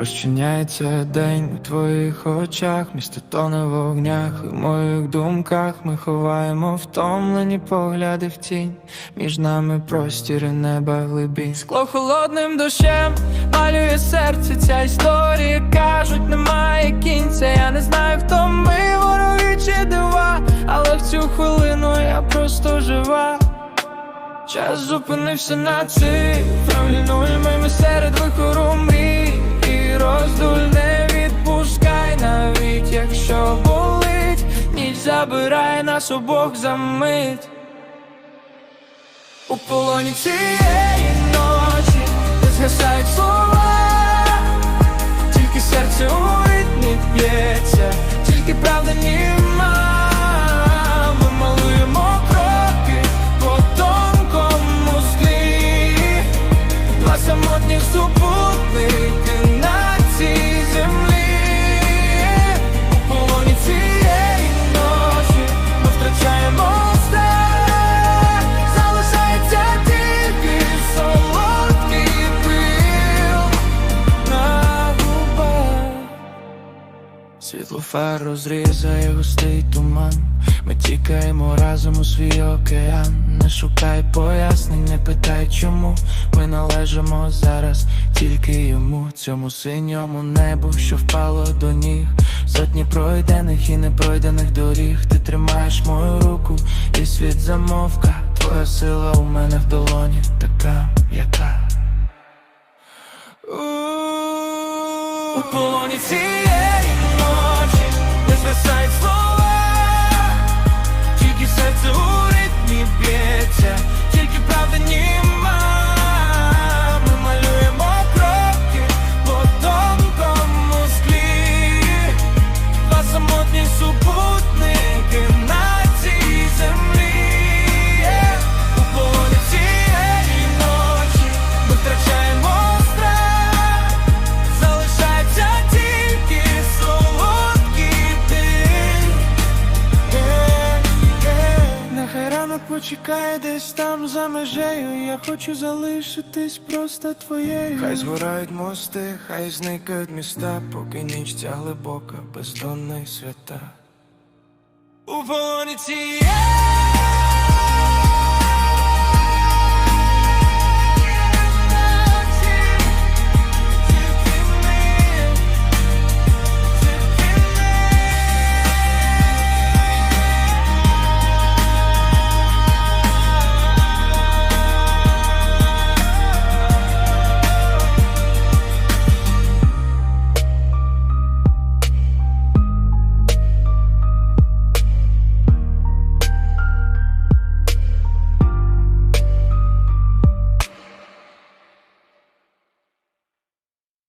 Розчиняється день у твоїх очах, місто тоне в вогнях, і в моїх думках ми ховаємо втомлені погляди в тінь. Між нами простір і неба глибінь. Скло холодним дощем малює серце. Ця історія кажуть, немає кінця. Я не знаю, хто ми вороги чи дива, але в цю хвилину я просто жива. Час зупинився на цифрах Лінуємо ми забирає нас обох за мить. У полоні цієї ночі не згасають слова. Тільки серце у ритмі б'ється, тільки правда німа Світлофар розрізає густий туман. Ми тікаємо разом у свій океан. Не шукай пояснень, не питай чому. Ми належимо зараз тільки йому, цьому синьому небу, що впало до ніг. Сотні пройдених і непройдених доріг. Ти тримаєш мою руку, і світ замовка. Твоя сила у мене в долоні, така, яка. У полоні цієї почекає десь там за межею Я хочу залишитись просто твоєю. Хай згорають мости, хай зникають міста Поки ніч ця глибока, бездонна й свята. У полоні цієї